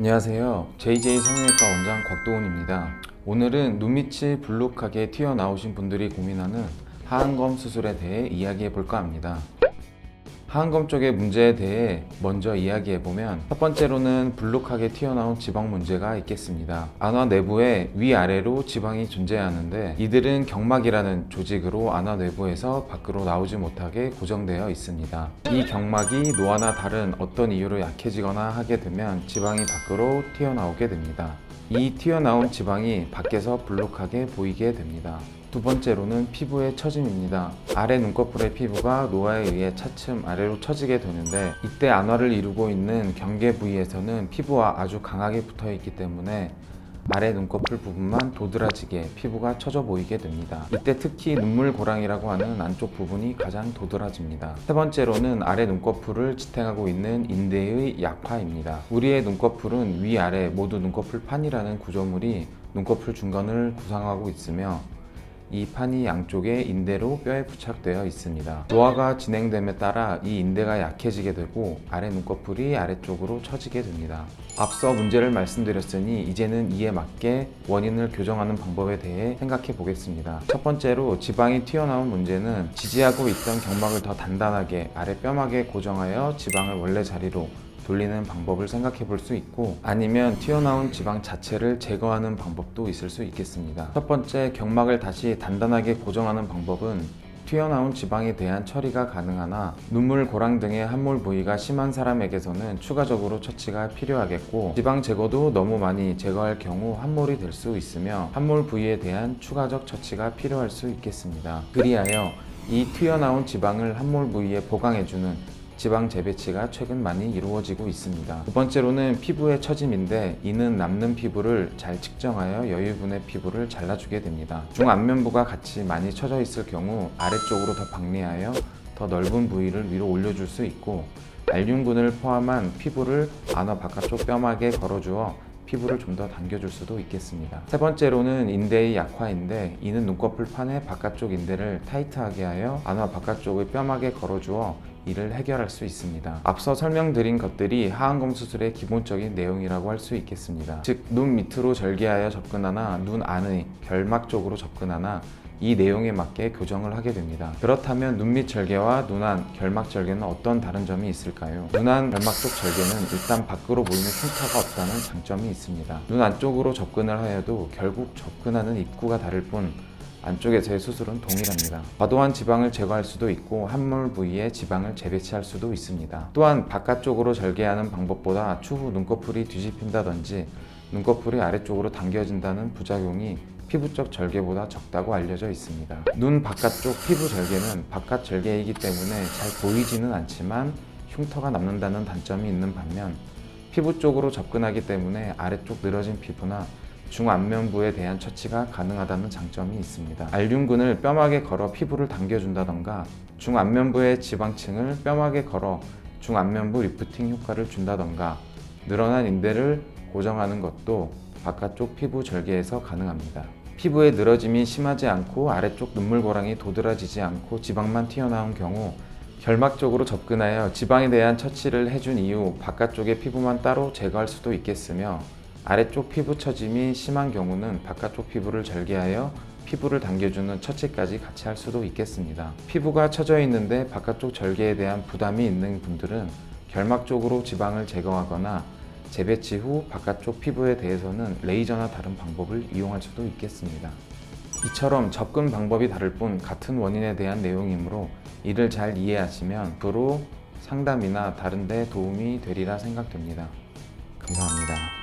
안녕하세요. JJ 성형외과 원장 곽도훈입니다. 오늘은 눈밑이 불룩하게 튀어나오신 분들이 고민하는 하안검 수술에 대해 이야기해 볼까 합니다. 하안검 쪽의 문제에 대해 먼저 이야기해 보면 첫 번째로는 불룩하게 튀어나온 지방 문제가 있겠습니다. 안화 내부에 위아래로 지방이 존재하는데 이들은 경막이라는 조직으로 안화 내부에서 밖으로 나오지 못하게 고정되어 있습니다. 이 경막이 노화나 다른 어떤 이유로 약해지거나 하게 되면 지방이 밖으로 튀어나오게 됩니다. 이 튀어나온 지방이 밖에서 불룩하게 보이게 됩니다. 두 번째로는 피부의 처짐입니다. 아래 눈꺼풀의 피부가 노화에 의해 차츰 아래로 처지게 되는데 이때 안화를 이루고 있는 경계 부위에서는 피부와 아주 강하게 붙어 있기 때문에 아래 눈꺼풀 부분만 도드라지게 피부가 처져 보이게 됩니다. 이때 특히 눈물 고랑이라고 하는 안쪽 부분이 가장 도드라집니다. 세 번째로는 아래 눈꺼풀을 지탱하고 있는 인대의 약화입니다. 우리의 눈꺼풀은 위아래 모두 눈꺼풀 판이라는 구조물이 눈꺼풀 중간을 구성하고 있으며 이 판이 양쪽에 인대로 뼈에 부착되어 있습니다. 노화가 진행됨에 따라 이 인대가 약해지게 되고 아래 눈꺼풀이 아래쪽으로 처지게 됩니다. 앞서 문제를 말씀드렸으니 이제는 이에 맞게 원인을 교정하는 방법에 대해 생각해 보겠습니다. 첫 번째로 지방이 튀어나온 문제는 지지하고 있던 경막을 더 단단하게 아래 뼈막에 고정하여 지방을 원래 자리로 돌리는 방법을 생각해 볼 수 있고 아니면 튀어나온 지방 자체를 제거하는 방법도 있을 수 있겠습니다. 첫 번째 경막을 다시 단단하게 고정하는 방법은 튀어나온 지방에 대한 처리가 가능하나 눈물, 고랑 등의 함몰 부위가 심한 사람에게서는 추가적으로 처치가 필요하겠고 지방 제거도 너무 많이 제거할 경우 함몰이 될 수 있으며 함몰 부위에 대한 추가적 처치가 필요할 수 있겠습니다. 그리하여 이 튀어나온 지방을 함몰 부위에 보강해주는 지방 재배치가 최근 많이 이루어지고 있습니다. 두 번째로는 피부의 처짐인데 이는 남는 피부를 잘 측정하여 여유분의 피부를 잘라주게 됩니다. 중안면부가 같이 많이 처져 있을 경우 아래쪽으로 더 박리하여 더 넓은 부위를 위로 올려줄 수 있고 알륜근을 포함한 피부를 안화 바깥쪽 뼈막에 걸어주어 피부를 좀 더 당겨줄 수도 있겠습니다. 세 번째로는 인대의 약화인데 이는 눈꺼풀 판의 바깥쪽 인대를 타이트하게 하여 안화 바깥쪽의 뼈막에 걸어주어 이를 해결할 수 있습니다. 앞서 설명드린 것들이 하안검 수술의 기본적인 내용이라고 할 수 있겠습니다. 즉, 눈 밑으로 절개하여 접근하나 눈 안의 결막 쪽으로 접근하나 이 내용에 맞게 교정을 하게 됩니다. 그렇다면 눈밑 절개와 눈안 결막 절개는 어떤 다른 점이 있을까요? 눈안 결막 쪽 절개는 일단 밖으로 보이는 흉터가 없다는 장점이 있습니다. 눈 안쪽으로 접근을 하여도 결국 접근하는 입구가 다를 뿐 안쪽에서의 수술은 동일합니다. 과도한 지방을 제거할 수도 있고 함몰 부위에 지방을 재배치할 수도 있습니다. 또한 바깥쪽으로 절개하는 방법보다 추후 눈꺼풀이 뒤집힌다든지 눈꺼풀이 아래쪽으로 당겨진다는 부작용이 피부적 절개보다 적다고 알려져 있습니다. 눈 바깥쪽 피부 절개는 바깥 절개이기 때문에 잘 보이지는 않지만 흉터가 남는다는 단점이 있는 반면 피부 쪽으로 접근하기 때문에 아래쪽 늘어진 피부나 중안면부에 대한 처치가 가능하다는 장점이 있습니다. 알륜근을 뼈막에 걸어 피부를 당겨준다던가 중안면부의 지방층을 뼈막에 걸어 중안면부 리프팅 효과를 준다던가 늘어난 인대를 고정하는 것도 바깥쪽 피부 절개에서 가능합니다. 피부의 늘어짐이 심하지 않고 아래쪽 눈물고랑이 도드라지지 않고 지방만 튀어나온 경우 결막 쪽으로 접근하여 지방에 대한 처치를 해준 이후 바깥쪽의 피부만 따로 제거할 수도 있겠으며 아래쪽 피부 처짐이 심한 경우는 바깥쪽 피부를 절개하여 피부를 당겨주는 처치까지 같이 할 수도 있겠습니다. 피부가 처져 있는데 바깥쪽 절개에 대한 부담이 있는 분들은 결막 쪽으로 지방을 제거하거나 재배치 후 바깥쪽 피부에 대해서는 레이저나 다른 방법을 이용할 수도 있겠습니다. 이처럼 접근 방법이 다를 뿐 같은 원인에 대한 내용이므로 이를 잘 이해하시면 앞으로 상담이나 다른 데 도움이 되리라 생각됩니다. 감사합니다.